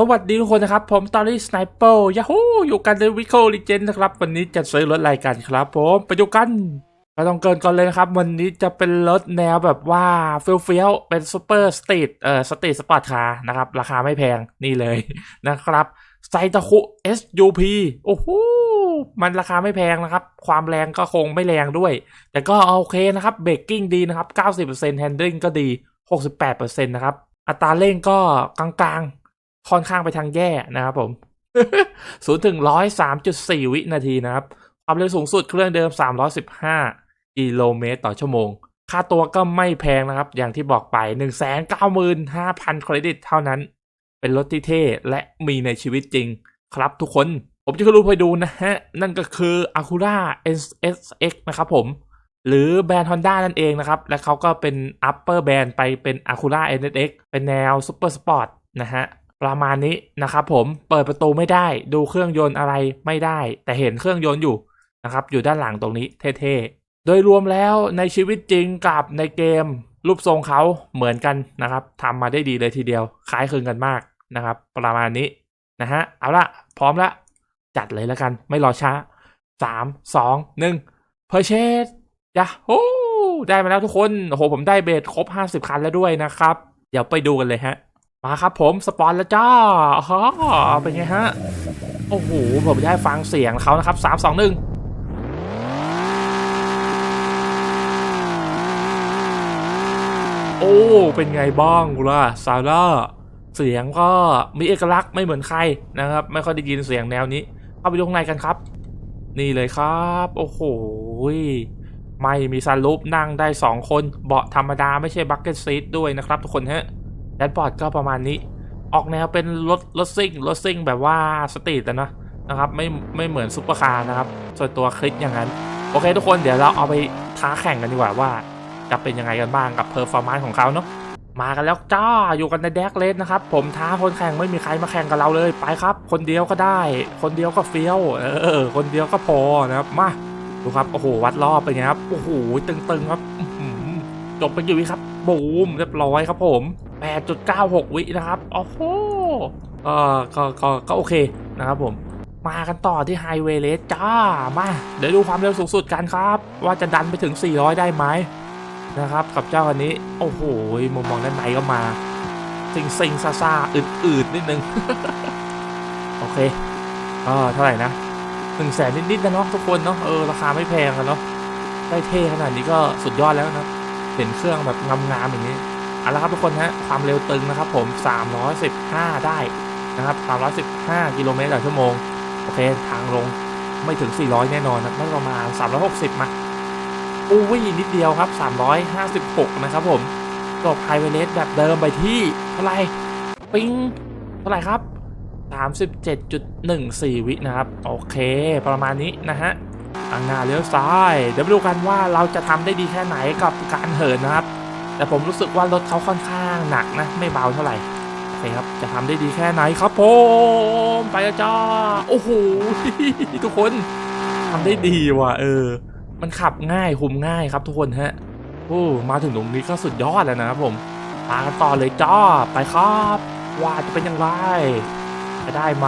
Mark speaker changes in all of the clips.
Speaker 1: สวัสดีทุกคนนะครับ ผมตอรี่สไนเปอร์ยาฮูอยู่กันในวิโคลิเจนนะครับ วันนี้จะซื้อรถอะไรกันครับผมไปดูกันไม่ต้องเกินก่อนเลยนะครับ วันนี้จะเป็นรถแนวแบบว่าเฟี้ยวเฟี้ยวๆเป็นซูเปอร์สตรีทเอ่อสตรีทสปอร์ตคาร์นะครับ ราคาไม่แพงนี่เลยนะครับไซตะคุ SUP โอ้โหมันราคาไม่แพงนะครับ ความแรงก็คงไม่แรงด้วย แต่ก็โอเคนะครับเบรกกิ้งดีนะครับ 90% handling ก็ดี 68%นะครับอัตราเร่งก็กลางๆ ค่อนข้างไปทางแย่นะครับผมศูนย์ถึงร้อยสามจุดสี่วินาทีนะครับ ความเร็วสูงสุดเครื่องเดิมสามร้อยสิบห้ากิโลเมตรต่อชั่วโมง ค่าตัวก็ไม่แพงนะครับ อย่างที่บอกไปหนึ่งแสนเก้าหมื่นห้าพันเครดิตเท่านั้น เป็นรถที่เท่และมีในชีวิตจริงครับทุกคน ผมจะรู้ไปดูนะฮะ นั่นก็คือ Acura NSX นะครับผม หรือแบรนด์ Honda นั่นเองนะครับ และเขาก็เป็น upper band ไปเป็น Acura NSX เป็นแนว Super Sport นะฮะ ประมาณนี้นะครับผมเปิดประตูไม่ได้ดูเครื่องยนต์อะไรไม่ได้ แต่เห็นเครื่องยนต์อยู่นะครับอยู่ด้านหลังตรงนี้เท่ๆ โดยรวมแล้วในชีวิตจริงกับในเกม รูปทรงเขาเหมือนกันนะครับทำมาได้ดีเลยทีเดียว คล้ายคลึงกันมากนะครับ ประมาณนี้นะฮะเอาละพร้อมละจัดเลยแล้วกัน ไม่รอช้าสามสองหนึ่งเพอร์เชสยะโอ้ได้มาแล้วทุกคนโอ้โหผมได้เบสครบ 50 คันแล้วด้วยนะครับ เดี๋ยวไปดูกันเลยฮะ มาครับผมสปอนแล้วจ้าอ๋อเป็นไงฮะ โอ้โห ผมได้ฟังเสียงเขานะครับสามสองหนึ่งโอ้ เป็นไงบ้างกูล่ะซาร่าเสียงก็มีเอกลักษณ์ไม่เหมือนใครนะครับ ไม่ค่อยได้ยินเสียงแนวนี้ เข้าไปดูข้างในกันครับ นี่เลยครับ โอ้โหไม่มีซันรูปนั่งได้2คน เบาะธรรมดาไม่ใช่บักเก็ตซีทด้วยนะครับทุกคนฮะ แดชบอร์ดก็ประมาณนี้ ออกแนวเป็นรถรถซิ่งรถซิ่งแบบว่าสตรีทนะนะครับไม่ไม่เหมือนซุปเปอร์คาร์นะครับส่วนตัวคลิกอย่างนั้น โอเคทุกคนเดี๋ยวเราเอาไปท้าแข่งกันดีกว่าว่า จะเป็นยังไงกันบ้างกับเพอร์ฟอร์มานซ์ของเขาเนาะมากันแล้วจ้าอยู่กันในแดกเลสนะครับ ผมท้าคนแข่งไม่มีใครมาแข่งกับเราเลยไปครับ คนเดียวก็ได้ คนเดียวก็เฟี้ยวเออคนเดียวก็พอนะครับมาดูครับโอ้โหวัดรอบเป็นไงครับโอ้โหตึงๆครับ จบไปกี่วิครับบูมเรียบร้อยครับผม 8.96 วินะครับโอ้โหก็ก็ก็ก็โอเคนะครับผมมากันต่อที่ไฮเวย์เลสจ้า มา เดี๋ยวดูความเร็วสูงสุดกันครับ ว่าจะดันไปถึง 400 ได้ไหมนะครับ กับเจ้าอันนี้ โอ้โหมุมมองด้านในก็มาซิงซิงซาซาอืดๆ นิดนึง โอเคก็เท่าไหร่นะหนึ่งแสนนิดๆนะเนาะทุกคนเนาะเออ ราคาไม่แพงกันเนาะได้เท่ขนาดนี้ก็สุดยอดแล้วนะ เห็นเครื่องแบบงามๆอย่างนี้เอาละครับทุกคนฮะความเร็วตึงนะครับผม 315 ได้นะครับ 315 กิโลเมตรต่อชั่วโมง โอเค ทางลงไม่ถึง 400 แน่นอนนะน่าประมาณ 360 มาอู้วิ่นิดเดียวครับ 356 นะครับผมจบไฮเวเลสแบบเดิมไปที่เท่าไหร่ปิ้งเท่าไหร่ครับ 37.14 วินะครับ โอเค ประมาณนี้นะฮะ อังหน้าเลี้ยวซ้ายเดี๋ยวไปดูกันว่าเราจะทำได้ดีแค่ไหนกับการเหินนะครับ แต่ผมรู้สึกว่ารถเขาค่อนข้างหนักนะไม่เบาเท่าไหร่โอเคครับจะทำได้ดีแค่ไหนครับผมไปแล้วจ้าโอ้โหทุกคนทำได้ดีว่ะเออ มันขับง่ายคุมง่ายครับทุกคนฮะโอ้มาถึงตรงนี้ก็สุดยอดแล้วนะครับผมมากันต่อเลยจ้าไปครับว่าจะเป็นอย่างไรจะได้ไหม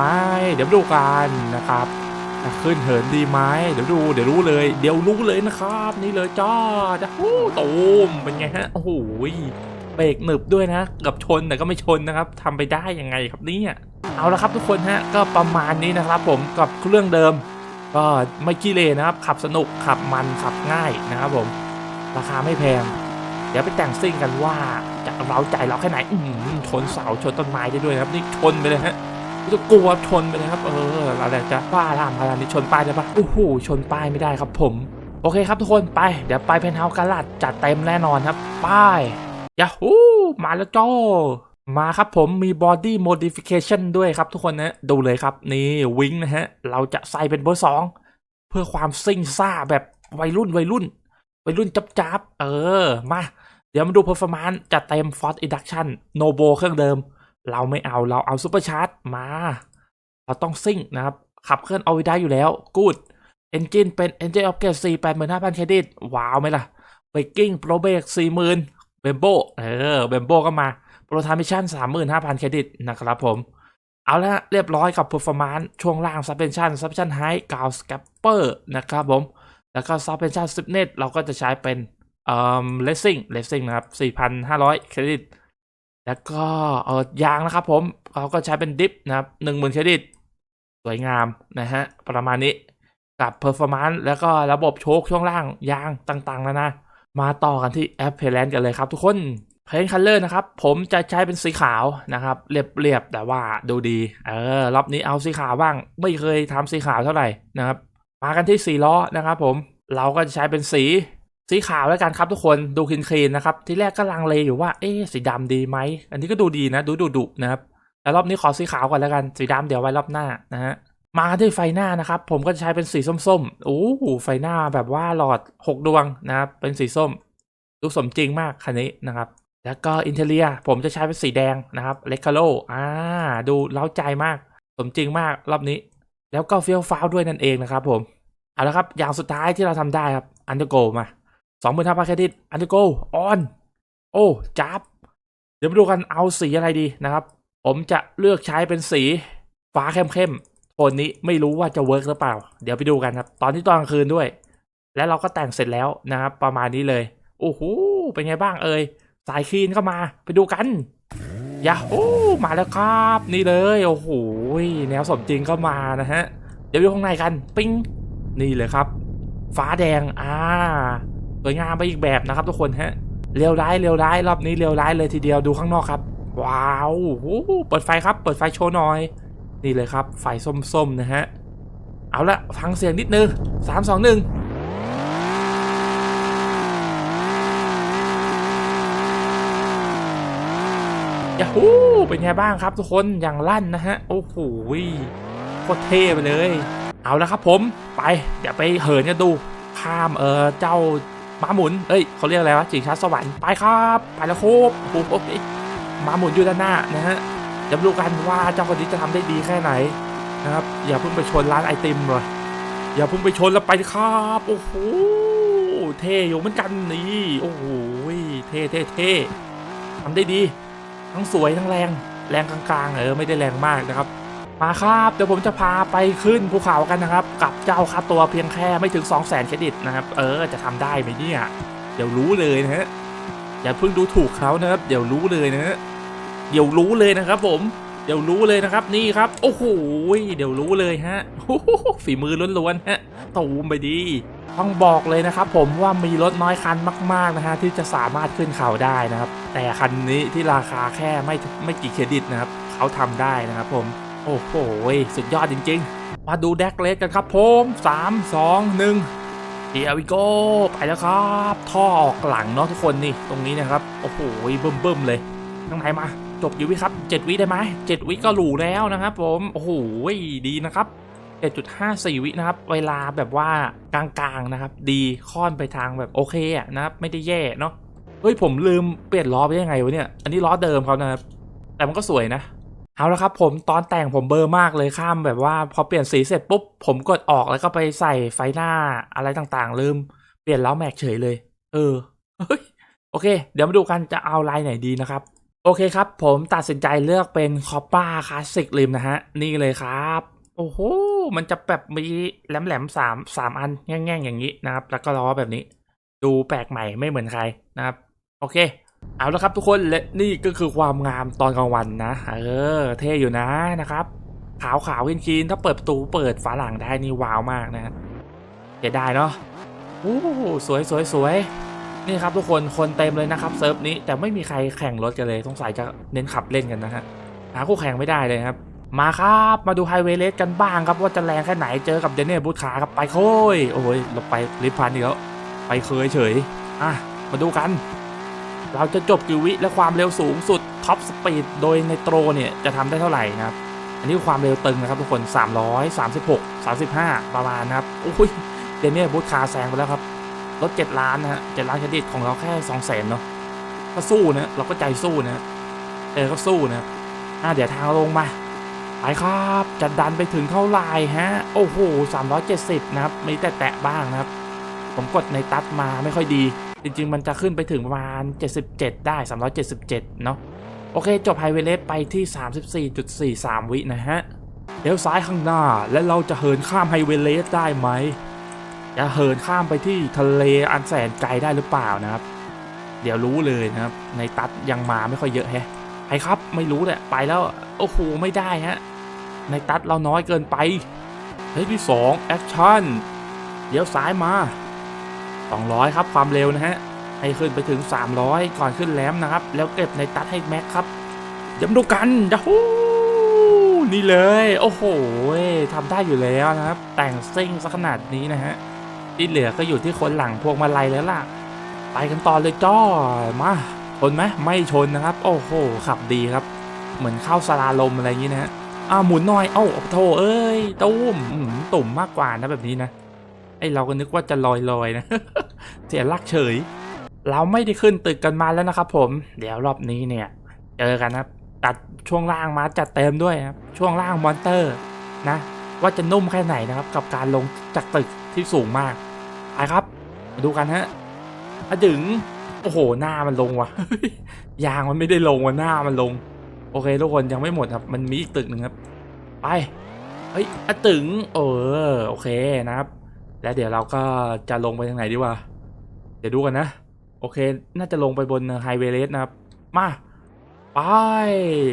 Speaker 1: เดี๋ยวดูกันนะครับ จะขึ้นเหินดีไหมเดี๋ยวดู เดี๋ยวรู้เลย เดี๋ยวรู้เลยนะครับ นี่เลยจ้าจะโอ้ตูมเป็นไงฮะ โอ้โหเบรกหนึบด้วยนะเกับชนแต่ก็ไม่ชนนะครับทำไปได้ยังไงครับเนี่ยเอาละครับทุกคนฮะก็ประมาณนี้นะครับ ผมกับเครื่องเดิม ก็ไม่ขี้เลนะครับ ขับสนุกขับมันขับง่ายนะครับผม ราคาไม่แพง เดี๋ยวไปแต่งซิ่งกันว่าจะเราใจเราแค่ไหนอืชนเสาชนต้นไม้ได้ด้วยครับ นี่ชนไปเลยฮะ ไม่ต้องกลัวชนไปเลยครับ เออเราอยากจะว่าลามพารานี่ชนป้ายได้ปะโอ้โหชนป้ายไม่ได้ครับผม โอเคครับทุกคนไป เดี๋ยวไปเพนเฮาส์กาลัดจัดเต็มแน่นอนครับ ป้ายยาฮูมาแล้วจ้ามาครับผมมี body modification ด้วยครับทุกคนนะดูเลยครับ นี่วิงนะฮะ เราจะใส่เป็นเบอร์สองเพื่อความซิ่งซ่าแบบวัยรุ่นวัยรุ่น วัยรุ่นจับจับๆเออ มา เดี๋ยวมาดู performance จัดเต็ม Ford Induction Novo เครื่องเดิม เราไม่เอาเราเอาซูเปอร์ชาร์จมา เราต้องซิ่งนะครับ ขับเคลื่อนเอาไว้ได้อยู่แล้วกูดเอนจินเป็นเอนจินออฟเกรดสี่แปดหมื่นห้าพันเครดิต ว้าวไหมล่ะเบรกกิ้งโปรเบรกสี่หมื่นเบมโบเออเบมโบก็มาโปรทามิชันสามหมื่นห้าพันเครดิตนะครับผม เอาละเรียบร้อยกับเพอร์ฟอร์แมนซ์ช่วงล่างซับเพนชันซับเพนชันไฮ high กาวสแกปเปอร์นะครับผม แล้วก็ซับเพนชันสิบเนธเราก็จะใช้เป็นเอ่อเลสซิ่งเลสซิ่งนะครับสี่พันห้าร้อยเครดิต แล้วก็เออยางนะครับผมเราก็ใช้เป็นดิฟนะครับ10,000เครดิต สวยงามนะฮะ ประมาณนี้กับ performance แล้วก็ระบบโชคช่วงล่างยางต่างๆ แล้วนะ มาต่อกันที่ appearance กันเลยครับทุกคน paint color นะครับ ผมจะใช้เป็นสีขาวนะครับ เรียบๆ แต่ว่าดูดี เออ รอบนี้เอาสีขาวบ้าง ไม่เคยทำสีขาวเท่าไหร่นะครับ มากันที่สีล้อนะครับผม เราก็จะใช้เป็นสี สีขาวแล้วกันครับทุกคนดูคลีนๆนนะครับ ที่แรกก็ลังเลอยู่ว่าเอ๊สีดำดีไหม อันนี้ก็ดูดีนะ ดูดุดุนะครับแต่รอบนี้ขอสีขาวก่อนแล้วกันสีดำเดี๋ยวไว้รอบหน้านะฮะมาที่ไฟหน้านะครับ ผมก็จะใช้เป็นสีส้มๆโอ้โหไฟหน้าแบบว่าหลอด 6 ดวงนะครับ เป็นสีส้ม ดูสมจริงมากคันนี้นะครับ แล้วก็อินเทเลียผมจะใช้เป็นสีแดงนะครับเลคคาโลอ่าดูเล้าใจมาก สมจริงมากรอบนี้ แล้วก็เฟี้ยวฟ้าวด้วยนั่นเองนะครับผมเอาละครับอย่างสุดท้ายที่เราทำได้ครับอันเดอร์โกมา สองหมื่นห้าพันเครดิตอันเดอร์โกออน โอ้จับเดี๋ยวมาดูกันเอาสีอะไรดีนะครับ ผมจะเลือกใช้เป็นสีฟ้าเข้มๆโทนนี้ไม่รู้ว่าจะเวิร์กหรือเปล่า เดี๋ยวไปดูกันครับ ตอนที่ตอนกลางคืนด้วย และเราก็แต่งเสร็จแล้วนะครับ ประมาณนี้เลยโอ้โหเป็นไงบ้างเอ่ยสายคลีนเข้ามาไปดูกันยาฮูมาแล้วครับนี่เลยโอ้โหแนวสมจริงก็มานะฮะ เดี๋ยวไปดูข้างในกัน ปิ้งนี่เลยครับ ฟ้าแดงอ่า สวยงามไปอีกแบบนะครับทุกคนฮะเร็วร้ายเร็วร้ายรอบนี้เร็วร้ายเลยทีเดียวดูข้างนอกครับ ว้าวโอ้เปิดไฟครับ เปิดไฟโชว์หน่อย นี่เลยครับ ไฟส้มๆนะฮะ เอาละฟังเสียงนิดนึงสามสองหนึ่งยาฮูเป็นไงบ้างครับทุกคนอย่างลั่นนะฮะ โอ้โหโคตรเท่ไปเลย เอาละครับผมไป เดี๋ยวไปเหินกันดูข้ามเออเจ้า มาหมุนเอ้ยเขาเรียกอะไรวะจิงช้าสวรรค์ไปครับไปแล้วครบโอ้โหมาหมุนอยู่ด้านหน้านะฮะเดี๋ยวดูกันว่าเจ้าคนนี้จะทำได้ดีแค่ไหนนะครับ อย่าเพิ่งไปชนร้านไอติมเลยอย่าเพิ่งไปชนแล้วไปครับโอ้โหเท่อยู่เหมือนกันนี่โอ้โหเท่เท่เท่ทำได้ดี ทั้งสวยทั้งแรง แรงกลางๆเออไม่ได้แรงมากนะครับ มาครับเดี๋ยวผมจะพาไปขึ้นภูเขากันนะครับ กับเจ้าค่าตัวเพียงแค่ไม่ถึง 2 0 0 0 0 0เครดิตนะครับ เออจะทำได้ไหมเนี่ย เดี๋ยวรู้เลยนะฮะอย่าเพิ่งดูถูกเขานะครับเดี๋ยวรู้เลยนะฮะเดี๋ยวรู้เลยนะครับ ผมเดี๋ยวรู้เลยนะครับนี่ครับ โอ้โหเดี๋ยวรู้เลยฮะฝีมือล้วนๆฮะตูมไปดีต้องบอกเลยนะครับ ผมว่ามีรถน้อยคันมาก ๆนะฮะที่จะสามารถขึ้นเขาได้นะครับ แต่คันนี้ที่ราคาแค่ไม่ไม่กี่เครดิตนะครับ เขาทำได้นะครับผม อ้โหสุดยอดจริง ๆ มาดูแดกเลสกันครับผมสามสองหนึ่งเดียวิโก้ไปแล้วครับ ท่อออกหลังเนาะทุกคนนี่ตรงนี้นะครับ โอ้โหเบิ่มเบิ่มๆเลยข้างในมา จบอยู่วิครับเจ็ดวิได้ไหมเจ็ดวิก็หรูแล้วนะครับ ผมโอ้โหดีนะครับ7.54 วินะครับ เวลาแบบว่ากลางๆนะครับ ดีค่อนไปทางแบบโอเคอะนะครับ ไม่ได้แย่เนาะเฮ้ยผมลืมเปลี่ยนล้อไปยังไงวะเนี่ย อันนี้ล้อเดิมเขานะครับ แต่มันก็สวยนะ เอาละครับผมตอนแต่งผมเบอร์มากเลยข้ามแบบว่าพอเปลี่ยนสีเสร็จปุ๊บ ผมกดออกแล้วก็ไปใส่ไฟหน้าอะไรต่างๆ ลืมเปลี่ยนล้อแม็กเฉยเลย เออเฮ้ยโอเค เดี๋ยวมาดูกันจะเอาลายไหนดีนะครับ โอเคครับ ผมตัดสินใจเลือกเป็นคอปป้าคลาสสิกริมนะฮะ นี่เลยครับ โอ้โห มันจะแบบมีแหลมๆสามสามอันแง่งๆอย่างนี้นะครับ แล้วก็ล้อแบบนี้ ดูแปลกใหม่ไม่เหมือนใครนะครับ โอเค เอาละครับทุกคนและนี่ก็คือความงามตอนกลางวันนะ เออ เท่อยู่นะนะครับ ขาวขาวๆคีนๆถ้าเปิดประตูเปิดฝาหลังได้นี่ว้าวมากนะฮะเสียดายเนาะโอ้สวยสวยสวยนี่ครับทุกคนคนเต็มเลยนะครับเซิร์ฟนี้แต่ไม่มีใครแข่งรถกันเลยสงสัยจะเน้นขับเล่นกันนะฮะหาคู่แข่งไม่ได้เลยครับ มาครับมาดูไฮเวย์เลสกันบ้างครับว่าจะแรงแค่ไหนเจอกับเดนเน่บูธคาครับไปโค้ยโอ้ยลงไปลิฟพันอีกแล้วไปเคยเฉยอะมาดูกัน เราจะจบกิวิและความเร็วสูงสุดท็อปสปีดโดยในโตรเนี่ยจะทำได้เท่าไหร่นะครับ อันนี้คือความเร็วตึงนะครับทุกคน 336 35 ประมาณนะครับโอ้ยเดนเนียบูธคาแซงไปแล้วครับรถ7ล้านนะฮะ7ล้านเครดิตของเราแค่2 0 0 0 0 0เนาะก็สู้นะเราก็ใจสู้นะเออก็สู้นะอะเดี๋ยวทางลงมาไปครับจะดันไปถึงเท่าไหร่ฮะโอ้โห370 นะครับมีแต่แตะบ้างนะครับ ผมกดในตัดมาไม่ค่อยดี จริง ๆ มันจะขึ้นไปถึงประมาณ 77 ได้ 377 เนาะโอเค จบไฮเวเลสไปที่ 34.43 วินะฮะเลี้ยวซ้ายข้างหน้าและเราจะเหินข้ามไฮเวเลสได้ไหมจะเหินข้ามไปที่ทะเลอันแสนไกลได้หรือเปล่านะครับ เดี๋ยวรู้เลยนะครับ ในตัดยังมาไม่ค่อยเยอะแฮะใครครับไม่รู้แหละไปแล้วโอ้โหไม่ได้ฮะในตัดเราน้อยเกินไปเฮ้ยที่สองแอคชั่นเลี้ยวซ้ายมา 200 ครับ ความเร็วนะฮะ ให้ขึ้นไปถึง 300 ก่อนขึ้นแรมนะครับ แล้วเก็บในตัดให้แม็กครับย้ำดูกันยาฮูนี่เลย โอ้โหทำได้อยู่แล้วนะครับ แต่งซิ่งซะขนาดนี้นะฮะ ที่เหลือก็อยู่ที่คนหลังพวงมาลัยแล้วล่ะ ไปกันต่อเลยจ้อมาชนไหมไม่ชนนะครับ โอ้โห ขับดีครับ เหมือนเข้าสลาลมอะไรอย่างนี้นะฮะอ้าหมุนหน่อย เอ้าโถเอ้ยตุ้มตุ่มมากกว่านะแบบนี้นะ ไอเราก็นึกว่าจะลอยลอยๆนะ เสียลักเฉย เราไม่ได้ขึ้นตึกกันมาแล้วนะครับผม เดี๋ยวรอบนี้เนี่ย เจอกันนะครับ ตัดช่วงล่างมาจัดเต็มด้วยครับ ช่วงล่างมอนเตอร์นะ ว่าจะนุ่มแค่ไหนนะครับ กับการลงจากตึกที่สูงมากไปครับ มาดูกันฮะอะดึง โอ้โห หน้ามันลงว่ะยางมันไม่ได้ลงว่ะหน้ามันลง โอเคทุกคนยังไม่หมดครับ มันมีอีกตึกหนึ่งครับ ไป เฮ้ยอะตึง เออ โอเคนะครับ แล้วเดี๋ยวเราก็จะลงไปทางไหนดีวะ เดี๋ยวดูกันนะ โอเค น่าจะลงไปบนไฮเวย์เลสนะครับ มา ไป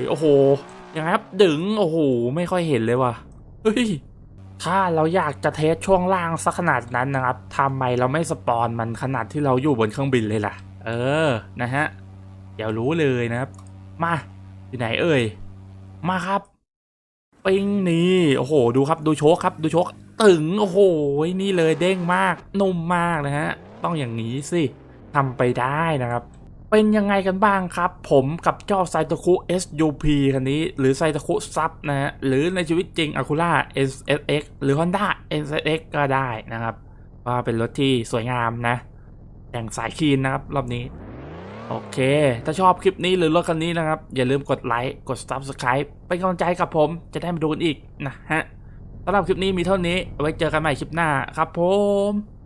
Speaker 1: โอ้โห ยังไงครับ ดึง โอ้โห ไม่ค่อยเห็นเลยว่ะ เฮ้ย ถ้าเราอยากจะเทสช่วงล่างสักขนาดนั้นนะครับทำไมเราไม่สปอนมันขนาดที่เราอยู่บนเครื่องบินเลยล่ะ เออ นะฮะ เดี๋ยวรู้เลยนะครับ มาอยู่ไหนเอ่ย มาครับ ปิงนี่ โอ้โห ดูครับ ดูโชคครับ ดูโชค ตึงโอ้โหนี่เลยเด้งมากนุ่มมากนะฮะต้องอย่างนี้สิทำไปได้นะครับ เป็นยังไงกันบ้างครับ ผมกับเจ้าไซตคุ SUP คันนี้ หรือไซตคุซับนะฮะหรือในชีวิตจริง Acura NSX หรือ Honda NSX ก็ได้นะครับ ว่าเป็นรถที่สวยงามนะ แต่งสายคีนนะครับ รอบนี้ โอเค ถ้าชอบคลิปนี้หรือรถคันนี้นะครับ อย่าลืมกดไลค์กด Subscribe เป็นกำลังใจกับผมจะได้มาดูกันอีกนะฮะ สำหรับคลิปนี้มีเท่านี้ไว้เจอกันใหม่คลิปหน้าครับผม